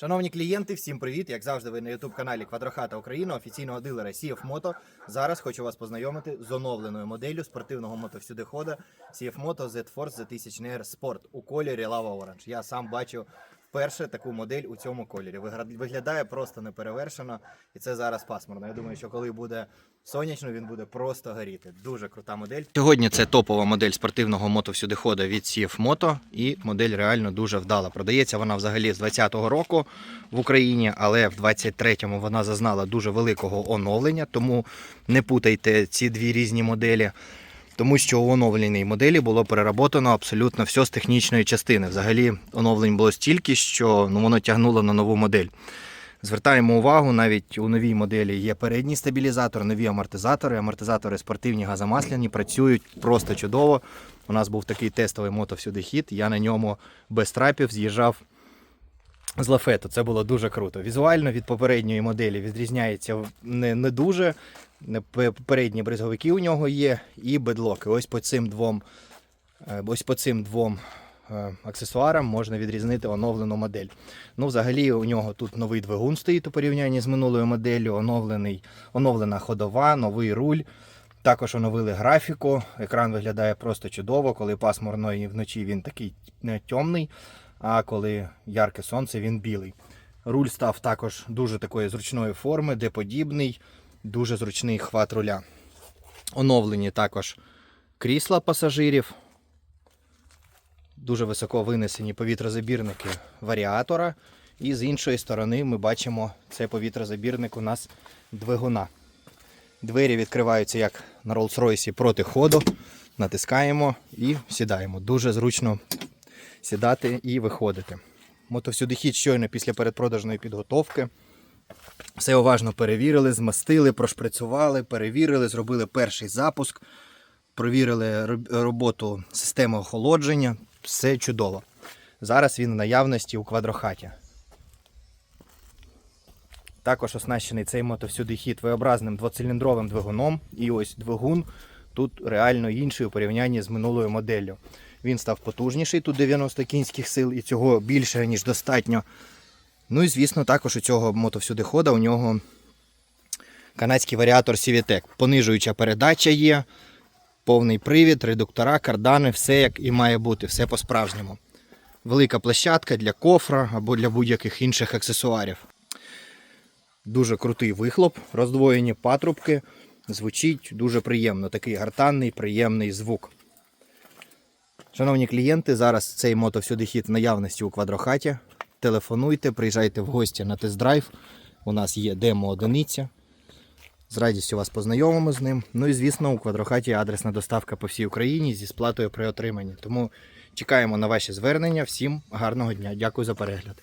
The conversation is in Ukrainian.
Шановні клієнти, всім привіт! Як завжди, ви на youtube каналі Квадрохата Україна, офіційного дилера CF Moto. Зараз хочу вас познайомити з оновленою моделлю спортивного мотовсюдихода CF Moto Z Force Z1000 R Sport у кольорі Lava Orange. Я сам бачу вперше таку модель у цьому кольорі. Виглядає просто неперевершено, і це зараз пасмурно. Я думаю, що коли буде сонячно, він буде просто горіти. Дуже крута модель. Сьогодні це топова модель спортивного мотовсюдихода від CF Moto, і модель реально дуже вдала. Продається вона взагалі з 2020 року в Україні, але в 23-му вона зазнала дуже великого оновлення, тому не путайте ці дві різні моделі. Тому що у оновленій моделі було переработано абсолютно все з технічної частини. Взагалі оновлень було стільки, що ну, воно тягнуло на нову модель. Звертаємо увагу, навіть у новій моделі є передній стабілізатор, нові амортизатори. Амортизатори спортивні газомасляні працюють просто чудово. У нас був такий тестовий мотовсюди хід. Я на ньому без трапів з'їжджав з лафету. Це було дуже круто. Візуально від попередньої моделі відрізняється не, не дуже. Передні бризговики у нього є і бедлоки. Ось по цим двом, е, ось по цим двом е, аксесуарам можна відрізнити оновлену модель. Ну, взагалі, у нього тут новий двигун стоїть у порівнянні з минулою моделлю, оновлений, оновлена ходова, новий руль. Також оновили графіку. Екран виглядає просто чудово. Коли пасмурно і вночі він такий темний, а коли ярке сонце, він білий. Руль став також дуже такої зручної форми, де подібний, дуже зручний хват руля. Оновлені також крісла пасажирів. Дуже високо винесені повітрозабірники варіатора. І з іншої сторони ми бачимо цей повітрозабірник у нас двигуна. Двері відкриваються як на Rolls-Royce проти ходу. Натискаємо і сідаємо. Дуже зручно сідати і виходити. Мотовсюдихід щойно після передпродажної підготовки. Все уважно перевірили, змастили, прошприцювали, перевірили, зробили перший запуск, провірили роботу системи охолодження. Все чудово. Зараз він в наявності у квадрохаті. Також оснащений цей мотовсюди хід V-образним двоциліндровим двигуном. І ось двигун тут реально інший у порівнянні з минулою моделлю. Він став потужніший, тут 90 кінських сил, і цього більше, ніж достатньо. Ну і звісно, також у цього мотовсюдихода у нього канадський варіатор CVTEC. Понижуюча передача є, повний привід, редуктора, кардани, все як і має бути, все по-справжньому. Велика площадка для кофра або для будь-яких інших аксесуарів. Дуже крутий вихлоп, роздвоєні патрубки. Звучить дуже приємно. Такий гартанний, приємний звук. Шановні клієнти, зараз цей мотовсюдихід наявності у квадрохаті. Телефонуйте, приїжджайте в гості на тест-драйв. У нас є демо-одиниця. З радістю вас познайомимо з ним. Ну і звісно, у квадрохаті адресна доставка по всій Україні зі сплатою при отриманні. Тому чекаємо на ваші звернення. Всім гарного дня. Дякую за перегляд.